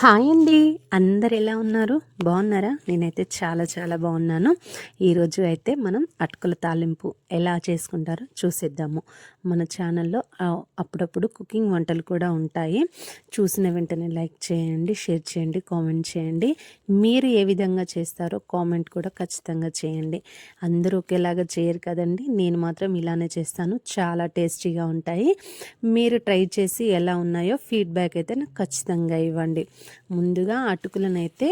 Hi అండి. అందరు ఎలా ఉన్నారు? బాగున్నారా? నేనైతే చాలా చాలా బాగున్నాను. ఈరోజు అయితే మనం అటుకుల తాలింపు ఎలా చేసుకుంటారో చూసేద్దాము. మన ఛానల్లో అప్పుడప్పుడు కుకింగ్ వంటలు కూడా ఉంటాయి. చూసిన వెంటనే లైక్ చేయండి షేర్ చేయండి కామెంట్ చేయండి. మీరు ఏ విధంగా చేస్తారో కామెంట్ కూడా ఖచ్చితంగా చేయండి. అందరూ ఒకేలాగా చేయరు కదండి. నేను మాత్రం ఇలానే చేస్తాను. చాలా టేస్టీగా ఉంటాయి. మీరు ట్రై చేసి ఎలా ఉన్నాయో ఫీడ్బ్యాక్ అయితే నాకు ఖచ్చితంగా ఇవ్వండి. ముందుగా అటుకులను అయితే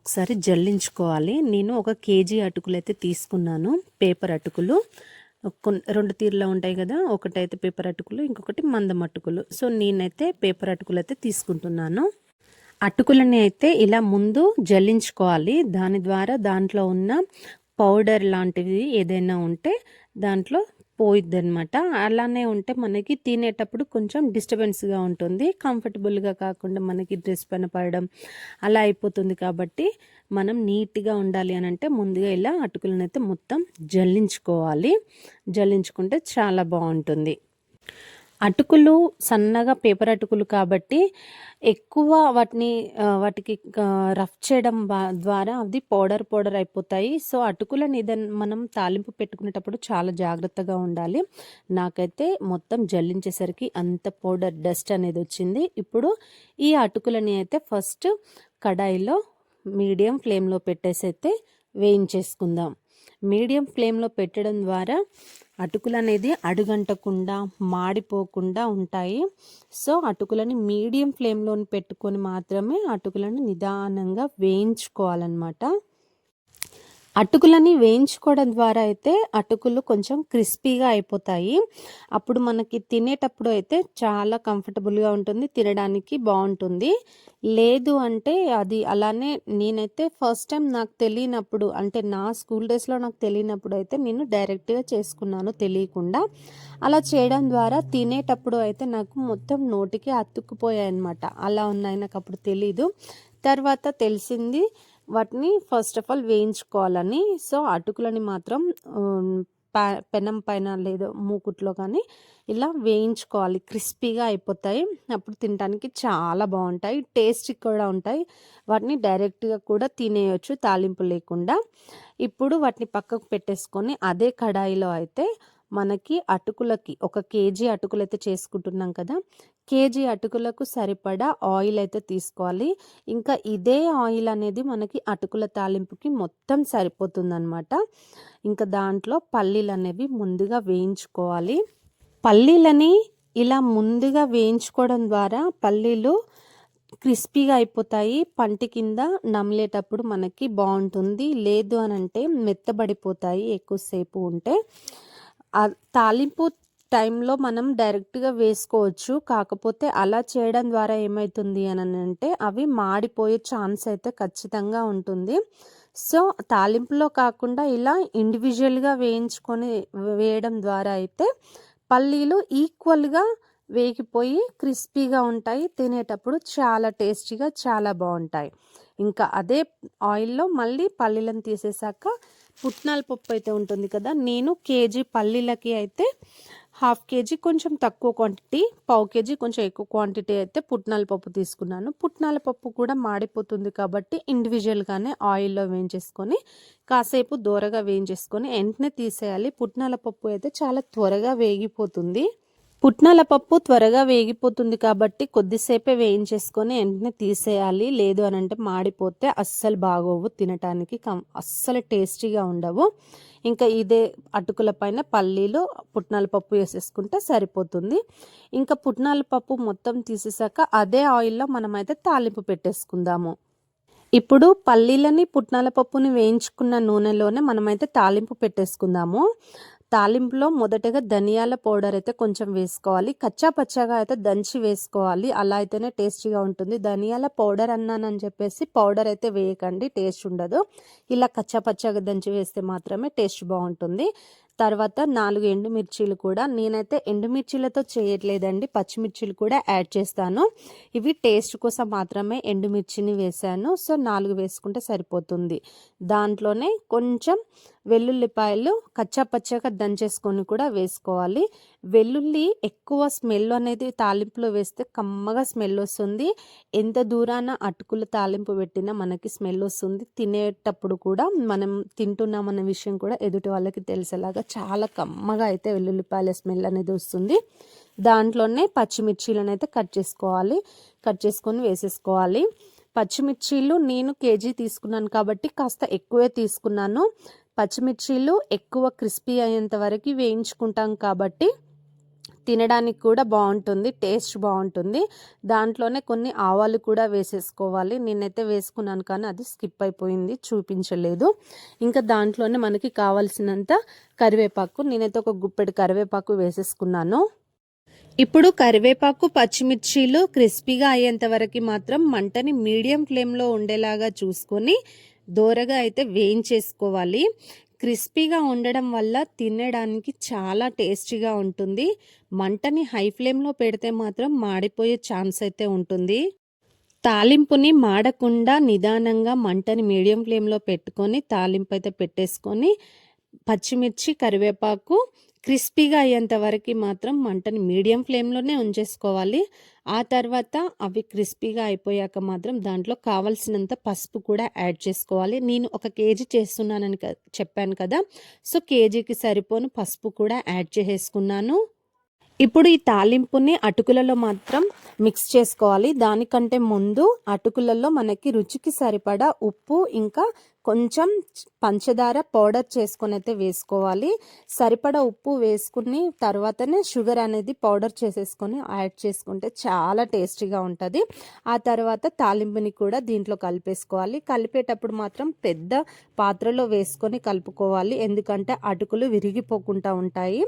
ఒకసారి జల్లించుకోవాలి. నేను ఒక కేజీ అటుకులు అయితే తీసుకున్నాను. పేపర్ అటుకులు. కొన్ని రెండు తీరులో ఉంటాయి కదా ఒకటైతే పేపర్ అటుకులు ఇంకొకటి మందం అటుకులు. సో నేనైతే పేపర్ అటుకులు అయితే తీసుకుంటున్నాను. అటుకులని అయితే ఇలా ముందు జల్లించుకోవాలి. దాని ద్వారా దాంట్లో ఉన్న పౌడర్ లాంటివి ఏదైనా ఉంటే దాంట్లో పోయిద్దనమాట అలానే ఉంటే మనకి తినేటప్పుడు కొంచెం డిస్టర్బెన్స్గా ఉంటుంది. కంఫర్టబుల్గా కాకుండా మనకి డ్రెస్ పైన పడడం అలా అయిపోతుంది కాబట్టి మనం నీట్గా ఉండాలి అని అంటే ముందుగా ఇలా అటుకులను అయితే మొత్తం జల్లించుకోవాలి. జల్లించుకుంటే చాలా బాగుంటుంది. అటుకులు సన్నగా పేపర్ అటుకులు కాబట్టి ఎక్కువ వాటిని వాటికి రఫ్ చేయడం ద్వారా అది పౌడర్ పౌడర్ అయిపోతాయి. సో అటుకులని ఏదైనా మనం తాలింపు పెట్టుకునేటప్పుడు చాలా జాగ్రత్తగా ఉండాలి. నాకైతే మొత్తం జల్లించేసరికి అంత పౌడర్ డస్ట్ అనేది వచ్చింది. ఇప్పుడు ఈ అటుకులని అయితే ఫస్ట్ కడాయిలో మీడియం ఫ్లేమ్లో పెట్టేసి అయితే వేయించేసుకుందాం. మీడియం ఫ్లేమ్లో పెట్టడం ద్వారా అటుకులు అనేది అడుగంటకుండా మాడిపోకుండా ఉంటాయి. సో అటుకులని మీడియం ఫ్లేమ్లో పెట్టుకొని మాత్రమే అటుకులను నిదానంగా వేయించుకోవాలన్నమాట. అటుకులని వేయించుకోవడం ద్వారా అయితే అటుకులు కొంచెం క్రిస్పీగా అయిపోతాయి. అప్పుడు మనకి తినేటప్పుడు అయితే చాలా కంఫర్టబుల్గా ఉంటుంది తినడానికి బాగుంటుంది. లేదు అంటే అది అలానే నేనైతే ఫస్ట్ టైం నాకు తెలియనప్పుడు అంటే నా స్కూల్ డేస్లో నాకు తెలియనప్పుడు అయితే నేను డైరెక్ట్గా చేసుకున్నాను తెలియకుండా. అలా చేయడం ద్వారా తినేటప్పుడు అయితే నాకు మొత్తం నోటికి అతుక్కుపోయాయి అనమాట అలా ఉన్నాయి నాకు అప్పుడు తెలీదు. తర్వాత తెలిసింది వాటిని ఫస్ట్ ఆఫ్ ఆల్ వేయించుకోవాలని. సో అటుకులని మాత్రం పెనం పైన లేదో మూకుట్లో కానీ ఇలా వేయించుకోవాలి. క్రిస్పీగా అయిపోతాయి. అప్పుడు తినడానికి చాలా బాగుంటాయి. టేస్ట్ కూడా ఉంటాయి. వాటిని డైరెక్ట్గా కూడా తినేయచ్చు తాలింపు లేకుండా. ఇప్పుడు వాటిని పక్కకు పెట్టేసుకొని అదే కడాయిలో అయితే మనకి అటుకులకి ఒక కేజీ అటుకులు అయితే చేసుకుంటున్నాం కదా కేజీ అటుకులకు సరిపడా ఆయిల్ అయితే తీసుకోవాలి. ఇంకా ఇదే ఆయిల్ అనేది మనకి అటుకుల తాలింపుకి మొత్తం సరిపోతుందన్నమాట. ఇంకా దాంట్లో పల్లీలు అనేవి ముందుగా వేయించుకోవాలి. పల్లీలని ఇలా ముందుగా వేయించుకోవడం ద్వారా పల్లీలు క్రిస్పీగా అయిపోతాయి. పంటి కింద నమిలేటప్పుడు మనకి బాగుంటుంది. లేదు అని అంటే మెత్తబడిపోతాయి ఎక్కువసేపు ఉంటే. తాలింపు టైంలో మనం డైరెక్ట్గా వేసుకోవచ్చు. కాకపోతే అలా చేయడం ద్వారా ఏమవుతుంది అని అంటే అవి మాడిపోయే ఛాన్స్ అయితే ఖచ్చితంగా ఉంటుంది. సో తాలింపులో కాకుండా ఇలా ఇండివిజువల్గా వేయించుకొని వేయడం ద్వారా అయితే పల్లీలు ఈక్వల్గా వేగిపోయి క్రిస్పీగా ఉంటాయి. తినేటప్పుడు చాలా టేస్టీగా చాలా బాగుంటాయి. ఇంకా అదే ఆయిల్లో మళ్ళీ పల్లీలను తీసేసాక పుట్నాల పప్పు అయితే ఉంటుంది కదా నేను కేజీ పల్లీలకి అయితే హాఫ్ కేజీ కొంచెం తక్కువ క్వాంటిటీ పావు కేజీ కొంచెం ఎక్కువ క్వాంటిటీ అయితే పుట్నాల పప్పు తీసుకున్నాను. పుట్నాల పప్పు కూడా మాడిపోతుంది కాబట్టి ఇండివిజువల్గానే ఆయిల్లో వేయించేసుకొని కాసేపు దూరగా వేయించేసుకొని వెంటనే తీసేయాలి. పుట్నాల పప్పు అయితే చాలా త్వరగా వేగిపోతుంది. పుట్నాల పప్పు త్వరగా వేగిపోతుంది కాబట్టి కొద్దిసేపే వేయించేసుకొని వెంటనే తీసేయాలి. లేదు అని అంటే మాడిపోతే అస్సలు బాగోవు తినటానికి. కం అస్సలు టేస్టీగా ఉండవు. ఇంకా ఇదే అటుకుల పైన పల్లీలు పుట్నాల పప్పు వేసేసుకుంటే సరిపోతుంది. ఇంకా పుట్నాల పప్పు మొత్తం తీసేసాక అదే ఆయిల్లో మనమైతే తాలింపు పెట్టేసుకుందాము. ఇప్పుడు పల్లీలని పుట్నాల పప్పుని వేయించుకున్న నూనెలోనే మనమైతే తాలింపు పెట్టేసుకుందాము. తాలింపులో మొదటగా ధనియాల పౌడర్ అయితే కొంచెం వేసుకోవాలి. కచ్చా పచ్చాగా అయితే దంచి వేసుకోవాలి. అలా అయితేనే టేస్టీగా ఉంటుంది. ధనియాల పౌడర్ అన్నానని చెప్పేసి పౌడర్ అయితే వేయకండి. టేస్ట్ ఉండదు. ఇలా కచ్చా పచ్చాగా దంచి వేస్తే మాత్రమే టేస్ట్ బాగుంటుంది. తర్వాత నాలుగు ఎండుమిర్చీలు కూడా నేనైతే ఎండుమిర్చీలతో చేయట్లేదండి. పచ్చిమిర్చీలు కూడా యాడ్ చేస్తాను. ఇవి టేస్ట్ కోసం మాత్రమే ఎండుమిర్చిని వేసాను సో నాలుగు వేసుకుంటే సరిపోతుంది. దాంట్లోనే కొంచెం వెల్లుల్లిపాయలు కచ్చాపచ్చాగా దంచేసుకొని కూడా వేసుకోవాలి. వెల్లుల్లి ఎక్కువ స్మెల్ అనేది తాలింపులో వేస్తే కమ్మగా స్మెల్ వస్తుంది. ఎంత దూరాన అటుకుల తాలింపు పెట్టినా మనకి స్మెల్ వస్తుంది. తినేటప్పుడు కూడా మనం తింటున్నామన్న విషయం కూడా ఎదుటి వాళ్ళకి తెలిసేలాగా చాలా కమ్మగా అయితే వెల్లుల్లిపాయల స్మెల్ అనేది వస్తుంది. దాంట్లోనే పచ్చిమిర్చీలను అయితే కట్ చేసుకోవాలి. కట్ చేసుకొని వేసేసుకోవాలి. పచ్చిమిర్చీలు నేను కేజీ తీసుకున్నాను కాబట్టి కాస్త ఎక్కువే తీసుకున్నాను. పచ్చిమిర్చీలు ఎక్కువ క్రిస్పీ అయ్యేంత వరకు వేయించుకుంటాం కాబట్టి తినడానికి కూడా బాగుంటుంది టేస్ట్ బాగుంటుంది. దాంట్లోనే కొన్ని ఆవాలు కూడా వేసేసుకోవాలి. నేనైతే వేసుకున్నాను కానీ అది స్కిప్ అయిపోయింది చూపించలేదు. ఇంకా దాంట్లోనే మనకి కావాల్సినంత కరివేపాకు నేనైతే ఒక గుప్పెడు కరివేపాకు వేసేసుకున్నాను. ఇప్పుడు కరివేపాకు పచ్చిమిర్చీలు క్రిస్పీగా అయ్యేంత వరకు మాత్రం మంటని మీడియం ఫ్లేమ్లో ఉండేలాగా చూసుకొని దోరగా అయితే వేయించేసుకోవాలి. క్రిస్పీగా ఉండడం వల్ల తినడానికి చాలా టేస్టీగా ఉంటుంది. మంటని హై ఫ్లేమ్లో పెడితే మాత్రం మాడిపోయే ఛాన్స్ అయితే ఉంటుంది. తాలింపుని మాడకుండా నిదానంగా మంటని మీడియం ఫ్లేమ్లో పెట్టుకొని తాలింపు అయితే పెట్టేసుకొని పచ్చిమిర్చి కరివేపాకు క్రిస్పీగా అయ్యేంత వరకు మాత్రం మంటని మీడియం ఫ్లేమ్లోనే ఉంచేసుకోవాలి. ఆ తర్వాత అవి క్రిస్పీగా అయిపోయాక మాత్రం దాంట్లో కావలసినంత పసుపు కూడా యాడ్ చేసుకోవాలి. నేను ఒక కేజీ చేస్తున్నానని చెప్పాను కదా. సో కేజీకి సరిపోను పసుపు కూడా యాడ్ చేసుకున్నాను ఇప్పుడు ఈ తాలింపుని అటుకులలో మాత్రం మిక్స్ చేసుకోవాలి. దానికంటే ముందు అటుకులలో మనకి రుచికి సరిపడా ఉప్పు ఇంకా కొంచెం పంచదార పౌడర్ చేసుకొని అయితే వేసుకోవాలి. సరిపడా ఉప్పు వేసుకుని తర్వాతనే షుగర్ అనేది పౌడర్ చేసేసుకొని యాడ్ చేసుకుంటే చాలా టేస్టీగా ఉంటుంది. ఆ తర్వాత తాలింపుని కూడా దీంట్లో కలిపేసుకోవాలి. కలిపేటప్పుడు మాత్రం పెద్ద పాత్రలో వేసుకొని కలుపుకోవాలి. ఎందుకంటే అటుకులు విరిగిపోకుండా ఉంటాయి.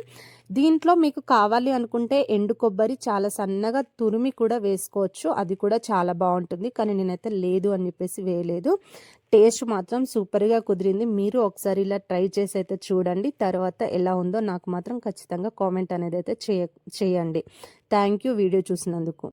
దీంట్లో మీకు కావాలి అనుకుంటే ఎండు కొబ్బరి చాలా సన్నగా తురిమి కూడా వేసుకోవచ్చు. అది కూడా చాలా బాగుంటుంది. కానీ నేనైతే లేదు అని చెప్పేసి వేయలేదు. టేస్ట్ మాత్రం సూపర్గా కుదిరింది. మీరు ఒకసారి ఇలా ట్రై చేసి అయితే చూడండి. తర్వాత ఎలా ఉందో నాకు మాత్రం ఖచ్చితంగా కామెంట్ అనేది అయితే చేయ చేయండి. థ్యాంక్ యూ వీడియో చూసినందుకు.